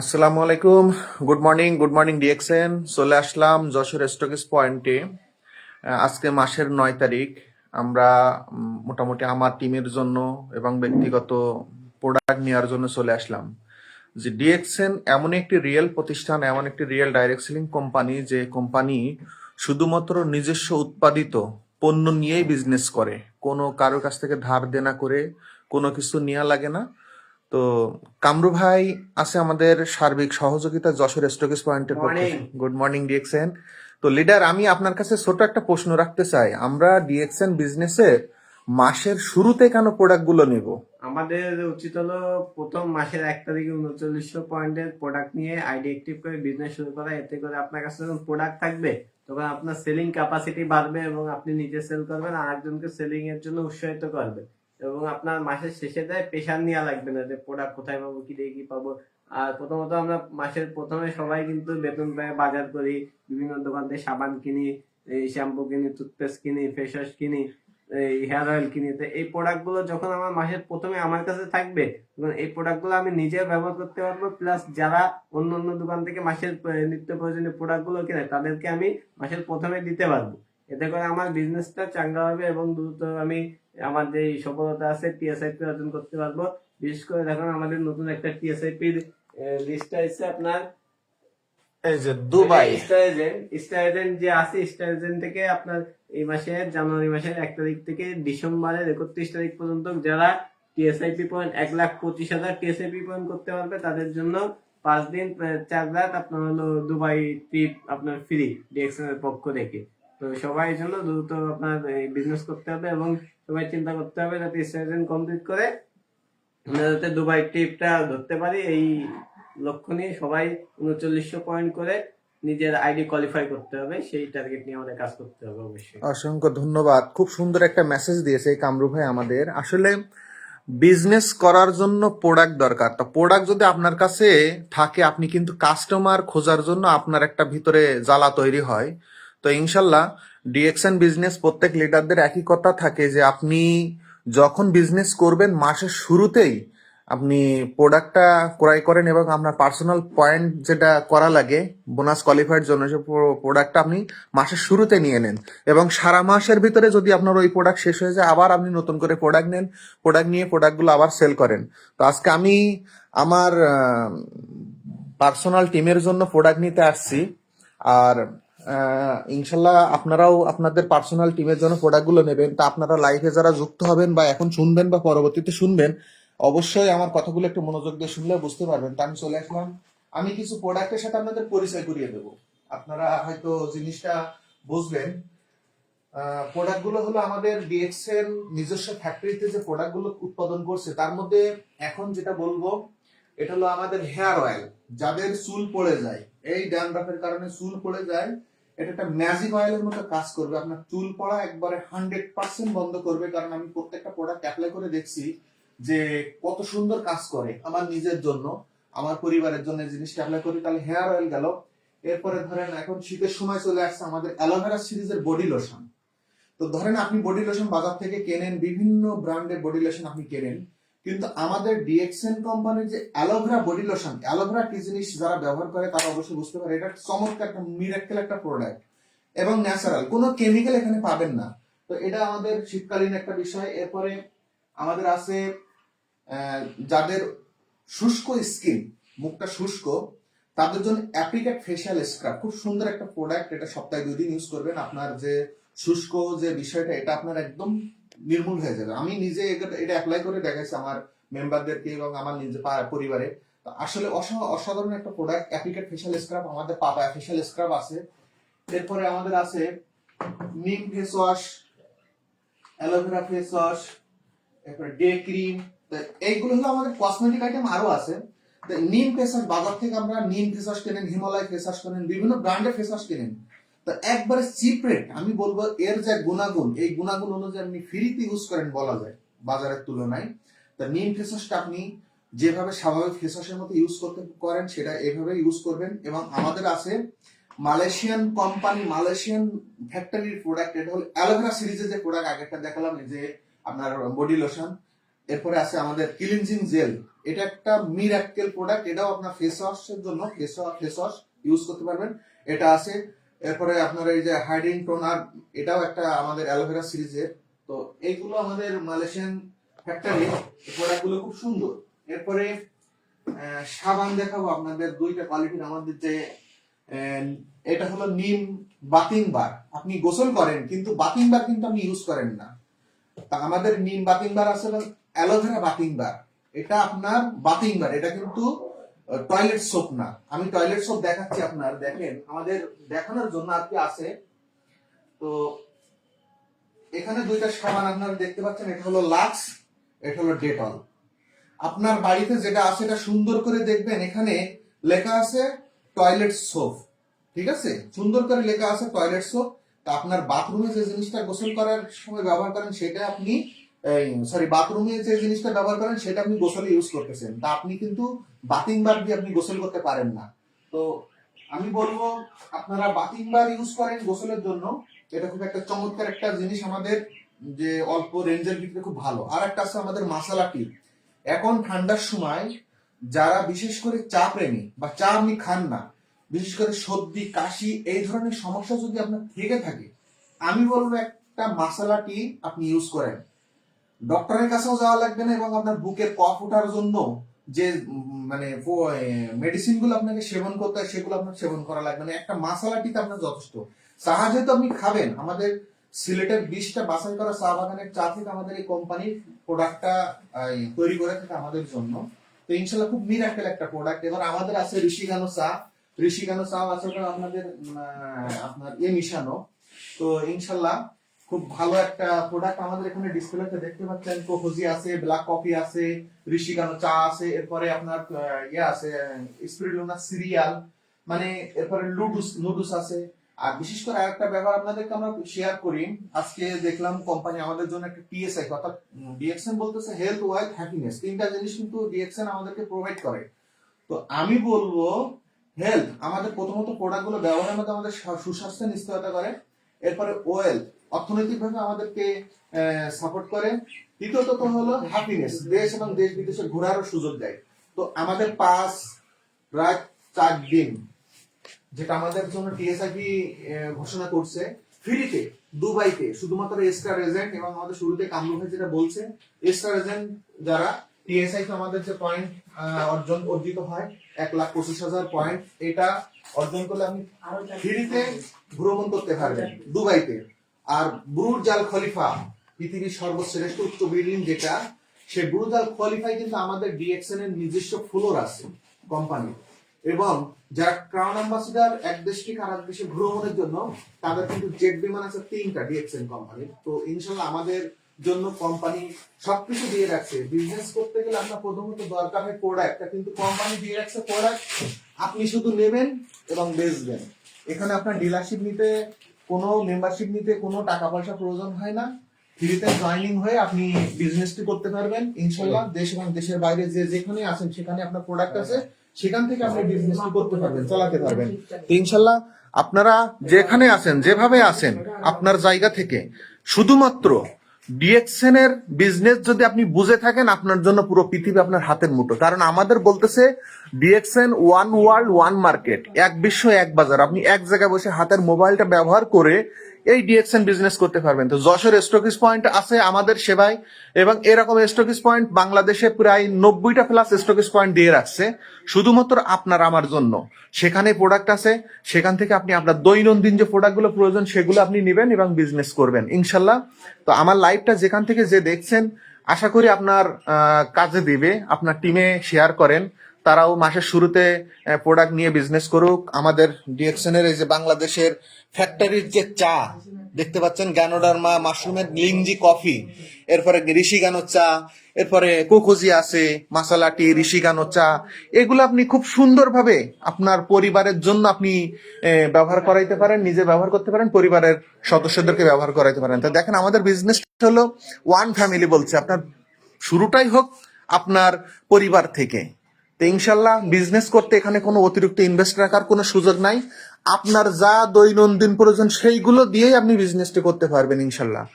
আসসালামু আলাইকুম। Good morning good morning DXN চলে আসলাম যশোর স্টকিস পয়েন্টে আজকে মাসের নয় তারিখ। আমরা মোটামুটি আমার টিমের জন্য এবং ব্যক্তিগত প্রোডাক্ট নেওয়ার জন্য চলে আসলাম। যে ডিএক্সএন এমন একটি রিয়েল প্রতিষ্ঠান, এমন একটি রিয়েল ডাইরেক্ট সেলিং কোম্পানি যে কোম্পানি শুধুমাত্র নিজস্ব উৎপাদিত পণ্য নিয়েই বিজনেস করে। কোনো কারোর কাছ থেকে ধার দেনা করে কোনো কিছু নেওয়া লাগে না। তো কামরু ভাই আছে আমাদের সার্বিক সহযোগিতা যশোর স্টকিস পয়েন্টের পক্ষে। গুড মর্নিং ডিএক্সএন তো লিডার আমি আপনার কাছে ছোট একটা প্রশ্ন রাখতে চাই। আমরা ডিএক্সএন বিজনেসে মাসের শুরুতে কেন প্রোডাক্টগুলো নিব? আমাদের উচিত হলো প্রথম মাসের এক তারিখে উনচল্লিশশো পয়েন্টের প্রোডাক্ট নিয়ে আইডি অ্যাক্টিভ করে বিজনেস শুরু করা। এতে করে আপনার কাছে যখন প্রোডাক্ট থাকবে তখন আপনার সেলিং ক্যাপাসিটি বাড়বে এবং আপনি নিজে সেল করবেন আর একজনকে সেলিং এর জন্য উৎসাহিত করবে এবং আপনার মাসের শেষে যায় প্রেশার নেওয়া লাগবে না যে প্রোডাক্ট কোথায় পাবো, কি দিয়ে কি পাবো। আর প্রথমত আমরা মাসের প্রথমে সবাই কিন্তু বেতন পায়, বাজার করি, বিভিন্ন দোকান থেকে সাবান কিনি, এই শ্যাম্পু কিনি টুথপেস্ট কিনি ফেস ওয়াশ কিনি, এই হেয়ার অয়েল কিনি। তো এই প্রোডাক্টগুলো যখন আমার মাসের প্রথমে আমার কাছে থাকবে, তখন এই প্রোডাক্টগুলো আমি নিজে ব্যবহার করতে পারব। প্লাস যারা অন্য অন্য দোকান থেকে মাসের নিত্য প্রয়োজনীয় প্রোডাক্টগুলো কিনে, তাদেরকে আমি মাসের প্রথমে দিতে পারব। এতে করে আমার বিজনেসটা চাঙ্গা হবে এবং দ্রুত আমি আমার যে সফলতা আছে টিএসআইপি অর্জন করতে পারব। বিশেষ করে দেখুন আমাদের নতুন একটা টিএসআইপির লিস্টটা এসছে আপনার। এই যে দুবাই। এজেন্ট যে আছে স্টার এজেন্ট থেকে আপনার এই মাসের জানুয়ারি মাসের এক তারিখ থেকে ডিসেম্বরের একত্রিশ তারিখ পর্যন্ত যারা টিএসআইপি পয়েন্ট এক লাখ পঁচিশ হাজার টিএসআইপি পয়েন্ট করতে পারবে তাদের জন্য পাঁচ দিন চার রাত আপনার হলো দুবাই ট্রিপ আপনার ফ্রি ডিএক্সএন এর পক্ষ থেকে। তো সবাই জন্য দ্রুত আপনার এই বিজনেস করতে হবে এবং সবাই চিন্তা করতে হবে যাতে স্টার কমপ্লিট করে আমরা যাতে দুবাই ট্রিপটা ধরতে পারি। এই লক্ষ্য নিয়ে সবাই উনচল্লিশশো পয়েন্ট করে নিজের আইডি কোয়ালিফাই করতে হবে। সেই টার্গেট নিয়ে আমাদের কাজ করতে হবে অবশ্যই। অসংখ্য ধন্যবাদ। খুব সুন্দর একটা মেসেজ দিয়েছে এই কামরু ভাই আমাদের। আসলে বিজনেস করার জন্য প্রোডাক্ট দরকার। তো প্রোডাক্ট যদি আপনার কাছে থাকে, আপনি কিন্তু কাস্টমার খোঁজার জন্য আপনার একটা ভিতরে জ্বালা তৈরি হয়। তো ইনশাল্লাহ ডিএক্সএন বিজনেস প্রত্যেক লিডারদের একই কথা থাকে যে আপনি যখন বিজনেস করবেন মাসের শুরুতেই আপনি প্রোডাক্টটা ক্রয় করেন এবং আপনার পার্সোনাল পয়েন্ট যেটা করা লাগে বোনাস কোয়ালিফাইড জন্য সে প্রোডাক্টটা আপনি মাসের শুরুতে নিয়ে নেন। এবং সারা মাসের ভিতরে যদি আপনার ওই প্রোডাক্ট শেষ হয়ে যায়, আবার আপনি নতুন করে প্রোডাক্ট নেন প্রোডাক্ট নিয়ে প্রোডাক্টগুলো আবার সেল করেন। তো আজকে আমি আমার পার্সোনাল টিমের জন্য প্রোডাক্ট নিতে আসছি। আর ইনশাল্লাহ আপনারাও আপনাদের পার্সোনাল টিমের জন্য প্রোডাক্টগুলো নেবেন। তা আপনারা লাইভে যারা যুক্ত হবেন বা এখন শুনবেন বা পরবর্তীতে শুনবেন, অবশ্যই আমার কথাগুলো একটু মনোযোগ দিয়ে শুনলে বুঝতে পারবেন। তা আমি চলে আসলাম। আমি কিছু প্রোডাক্টের সাথে আপনাদের পরিচয় করিয়ে দেবো। আপনারা হয়তো জিনিসটা বুঝবেন প্রোডাক্টগুলো হলো আমাদের ডিএক্সএল নিজস্ব ফ্যাক্টরিতে যে প্রোডাক্টগুলো উৎপাদন করছে, তার মধ্যে এখন যেটা বলব, এটা হলো আমাদের হেয়ার অয়েল যাদের চুল পড়ে যায়, এই ড্যান্ড্রাফের কারণে চুল পড়ে যায় এটা একটা ম্যাজিক অয়েলের মতো কাজ করবে। আপনার চুল পড়া একবারে হান্ড্রেড পার্সেন্ট বন্ধ করবে। কারণ আমি প্রত্যেকটা প্রোডাক্ট অ্যাপ্লাই করে দেখছি যে কত সুন্দর কাজ করে আমার নিজের জন্য, আমার পরিবারের জন্য জিনিসটা অ্যাপ্লাই করি। তাহলে হেয়ার অয়েল গেল। এরপরে ধরেন এখন শীতের সময় চলে আসছে আমাদের অ্যালোভেরা সিরিজের বডি লোশন তো ধরেন আপনি বডি লোশন বাজার থেকে কেনেন, বিভিন্ন ব্র্যান্ডের বডি লোশন আপনি কেনেন। কিন্তু আমাদের ডিএক্সএন কোম্পানির যে অ্যালোভেরা বডি লোশন, অ্যালোভেরা কি জিনিস যারা ব্যবহার করে তারা অবশ্যই বুঝতে পারে, এটা চমৎকার একটা মিরাক্কেল একটা প্রোডাক্ট এবং ন্যাচারাল কোনো কেমিক্যাল এখানে পাবেন না। তো এটা আমাদের শীতকালীন একটা বিষয়। এরপরে আমাদের আছে যাদের শুষ্ক স্কিন মুখটা শুষ্ক, তাদের জন্য অ্যাপ্লিকেট ফেশিয়াল স্ক্রাব খুব সুন্দর একটা প্রোডাক্ট এটা সপ্তাহে দুই দিন ইউজ করবেন। আপনার যে শুষ্ক যে বিষয়টা, এটা আপনার একদম নির্মূল হয়ে যাবে। আমি নিজে এটা- অ্যাপ্লাই করে দেখাইছি আমার মেম্বারদেরকে এবং আমার নিজে পরিবারে। আসলে অসা- অসাধারণ একটা প্রোডাক্ট অ্যাপ্লিকেট ফেশিয়াল স্ক্রাব আমাদের পাপা ফেশিয়াল স্ক্রাব আছে। এরপরে আমাদের আছে neem face wash aloe vera face wash এরপরে ডে ক্রিম এইগুলো হলো আমাদের কসমেটিক আইটেম আরও আছে। নিম ফেস ওয়াশ বাজার থেকে আমরা নিম ফেস ওয়াশ কেনেন, হিমালয় ফেস ওয়াশ কেনেন, বিভিন্ন ব্র্যান্ডের ফেস ওয়াশ কেনেন। তো একবারে চিপ রেট আমি বলব এর যে গুণাগুণ, এই গুণাগুণ অনুযায়ী আপনি ফ্রিতে ইউজ করেন বলা যায়, বাজারের তুলনায়। তো নিম ফেস ওয়াশটা আপনি যেভাবে স্বাভাবিক ফেস ওয়াশের মতো ইউজ করতে করেন, সেটা এভাবে ইউজ করবেন। এবং আমাদের আছে মালয়েশিয়ান কোম্পানি মালয়েশিয়ান ফ্যাক্টরির প্রোডাক্ট এটা হলো অ্যালোভেরা সিরিজের যে প্রোডাক্ট আগেরটা দেখালাম যে আপনার বডি লোশন এরপরে আছে আমাদের ক্লিনজিং জেল এটা একটা মিরাক্কেল প্রোডাক্ট এটাও আপনার ফেস ওয়াশের জন্য ফেস ফেস ওয়াশ ইউজ করতে পারবেন। এটা আছে এরপরে আপনার এই যে হাইড্রিং টোনার এটাও একটা আমাদের অ্যালোভেরা সিরিজের তো এইগুলো আমাদের মালয়েশিয়ান ফ্যাক্টরি প্রোডাক্টগুলো খুব সুন্দর। এরপরে সাবান দেখাবো আপনাদের, দুইটা কোয়ালিটির আমাদের যে এটা হলো নিম বাতিং বার আপনি গোসল করেন, কিন্তু বাতিং বার কিন্তু আপনি ইউজ করেন না। তা আমাদের নিম বাতিং বার এবং অ্যালোভেরা বাতিং বার এটা আপনার বাতিং বার এটা কিন্তু টয়লেট সোপ না। আমি টয়লেট সোপ দেখাচ্ছি আপনার, দেখেন, আমাদের দেখানোর জন্য আর কি আছে। তো এখানে দুইটা সাবান আপনারা দেখতে পাচ্ছেন, এটা হলো লাক্স এটা হলো ডেটল আপনার বাড়িতে যেটা আছে, এটা সুন্দর করে দেখবেন, এখানে লেখা আছে টয়লেট সোপ ঠিক আছে? সুন্দর করে লেখা আছে টয়লেট সোপ তা আপনার বাথরুমে যে জিনিসটা গোসল করার সময় ব্যবহার করেন, সেটা আপনি সরি বাথরুমে যে জিনিসটা ব্যবহার করেন, সেটা আপনি গোসলে ইউজ করতেছেন। তা আপনি কিন্তু বাথিং বার দিয়ে আপনি গোসল করতে পারেন না। তো আমি বলব, আপনারা বাথিং বার ইউজ করেন গোসলের জন্য। এটা খুব একটা চমৎকার একটা জিনিস আমাদের, যে অল্প রেঞ্জের ভিতরে খুব ভালো। আর একটা আছে আমাদের মাসালা টি এখন ঠান্ডার সময় যারা বিশেষ করে চা প্রেমী বা চা আপনি খান না, বিশেষ করে সর্দি, কাশি, এই ধরনের সমস্যা যদি আপনার থেকে থাকে, আমি বলব একটা মাসালা টি আপনি ইউজ করেন। ডক্টরের কাছেও যাওয়া লাগবে না এবং আপনার বুকের কফ ওঠার জন্য যে মানে মেডিসিনগুলো আপনাকে সেবন করতে হয়, সেগুলো আপনার সেবন করা লাগবে না। একটা মাসালা টিতে আপনার যথেষ্ট। চা যেহেতু আপনি খাবেন, আমাদের সিলেটের বিশটা বাছাই করা চা বাগানের চা থেকে আমাদের এই কোম্পানির প্রোডাক্টটা তৈরি করে থাকে আমাদের জন্য। তো ইনশাল্লাহ খুব মিরাকেল একটা প্রোডাক্ট এবার আমাদের আছে ঋষিগানো চা। ঋষিগানো চা আছে আপনাদের আপনার এ মিশানো। তো ইনশাল্লাহ খুব ভালো একটা প্রোডাক্ট আমাদের এখানে ডিসপ্লেতে দেখতে পাচ্ছেন। কোকোজি আছে ব্ল্যাক কফি আছে ঋষিগানো চা আছে, এরপরে আপনার ইয়ে আছে স্পিরিটুনা সিরিয়াল মানে এরপরে লুডুস নুডুস আছে। আর বিশেষ করে আরেকটা ব্যাপার আপনাদেরকে আমরা শেয়ার করি। আজকে দেখলাম কোম্পানি আমাদের জন্য একটা টিএসআই অর্থাৎ ডিএক্সএন বলতেছে হেলথ ওয়েলথ হ্যাপিনেস তিনটা জিনিস কিন্তু ডিএক্সএন আমাদেরকে প্রোভাইড করে। তো আমি বলব হেলথ আমাদের প্রথমত প্রোডাক্টগুলো ব্যবহারের মধ্যে আমাদের সা- সুস্বাস্থ্যের নিশ্চয়তা করে। এরপরে ওয়েল অর্থনৈতিকভাবে আমাদেরকে সাপোর্ট করে। দ্বিতীয়ত তো হলো হ্যাপিনেস দেশ এবং দেশ বিদেশে ঘোরারও সুযোগ দেয়। তো আমাদের পাঁচ রাত চার দিন যেটা আমাদের জন্য টিএসআইপি ঘোষণা করছে ফ্রিতে দুবাইতে শুধুমাত্র এক্সট্রা এজেন্ট এবং আমাদের শুরুতে কামরু ভাই যেটা বলছে এক্সট্রা এজেন্ট যারা টিএসআই আমাদের যে পয়েন্ট অর্জন অর্জিত হয় এক লাখ পঁচিশ হাজার পয়েন্ট এটা অর্জন করলে আপনি ফ্রিতে ভ্রমণ করতে পারবেন দুবাইতে। আর বুরুজ জাল খলিফা পৃথিবীর সর্বশ্রেষ্ঠ উচ্চ বিল্ডিং যেটা, সে বুরুজ আল খলিফাই কিন্তু আমাদের ডিএক্সএন এর নিজস্ব ফ্লোর আছে কোম্পানি এবং যারা ক্রাউন অ্যাম্বাসিডার এক দেশ থেকে আরেক দেশে ভ্রমণের জন্য, তাদের কিন্তু জেট বিমান আছে তিনটা ডিএক্সএন কোম্পানি তো ইনশাল্লাহ আমাদের জন্য কোম্পানি সবকিছু দিয়ে রাখছে। বিজনেস করতে গেলে আপনার প্রথমত দরকার হয় প্রোডাক্ট কিন্তু কোম্পানি দিয়ে রাখছে প্রোডাক্ট আপনি শুধু নেবেন এবং বেচবেন। এখানে আপনার ডিলারশিপ নিতে কোনো মেম্বারশিপ নিতে কোনো টাকা পয়সা প্রয়োজন হয় না। ফ্রিতে জয়নিং হয়ে আপনি বিজনেসটি করতে পারবেন ইনশাল্লাহ দেশ এবং দেশের বাইরে যে যেখানে আছেন সেখানে আপনার প্রোডাক্ট আছে সেখান থেকে আপনি বিজনেসটি করতে পারবেন চালাতে পারবেন। তো ইনশাল্লাহ আপনারা যেখানে আছেন যেভাবে আছেন আপনার জায়গা থেকে শুধুমাত্র ডিএক্সএন এর বিজনেস যদি আপনি বুঝে থাকেন, আপনার জন্য পুরো পৃথিবী আপনার হাতের মুঠো। কারণ আমাদের বলতেছে, DXN one world, one market, এক বিশ্ব, এক বাজার। আপনি এক জায়গায় বসে হাতের মোবাইলটা ব্যবহার করে এই ডিএক্সএন বিজনেস করতে পারবেন। তো যশোর স্টকিস পয়েন্ট আছে আমাদের সেবায় এবং এরকম স্টকিস পয়েন্ট বাংলাদেশে প্রায় নব্বইটা প্লাস স্টকিস পয়েন্ট দিয়ে রাখছে। শুধুমাত্র আপনার আমার জন্য। সেখানে প্রোডাক্ট আছে, সেখান থেকে আপনি আপনার দৈনন্দিন যে প্রোডাক্টগুলো প্রয়োজন সেগুলো আপনি নেবেন এবং বিজনেস করবেন, ইনশাল্লাহ। তো আমার লাইভটা যেখান থেকে যে দেখছেন, আশা করি আপনার কাজে দিবে, আপনার টিমে শেয়ার করেন। তারাও মাসের শুরুতে প্রোডাক্ট নিয়ে বিজনেস করুক। আমাদের ডিএক্সএন এর এই যে বাংলাদেশের ফ্যাক্টরির যে চা, দেখতে পাচ্ছেন? গ্যানোডার্মা মাশরুমের লিংজি কফি, এরপরে ঋষি ঋষিগানো চা, এরপরে কোকোজি আছে মাসালা টি ঋষিগানো চা। এগুলো আপনি খুব সুন্দরভাবে আপনার পরিবারের জন্য আপনি ব্যবহার করাইতে পারেন, নিজে ব্যবহার করতে পারেন, পরিবারের সদস্যদেরকে ব্যবহার করাইতে পারেন। তো দেখেন, আমাদের বিজনেস হলো ওয়ান ফ্যামিলি বলছে। আপনার শুরুটাই হোক আপনার পরিবার থেকে। তো ইনশাল্লাহ বিজনেস করতে এখানে কোনো অতিরিক্ত ইনভেস্ট রাখার কোনো সুযোগ নাই। আপনার যা দৈনন্দিন প্রয়োজন সেইগুলো দিয়েই আপনি বিজনেসটি করতে পারবেন ইনশাল্লাহ।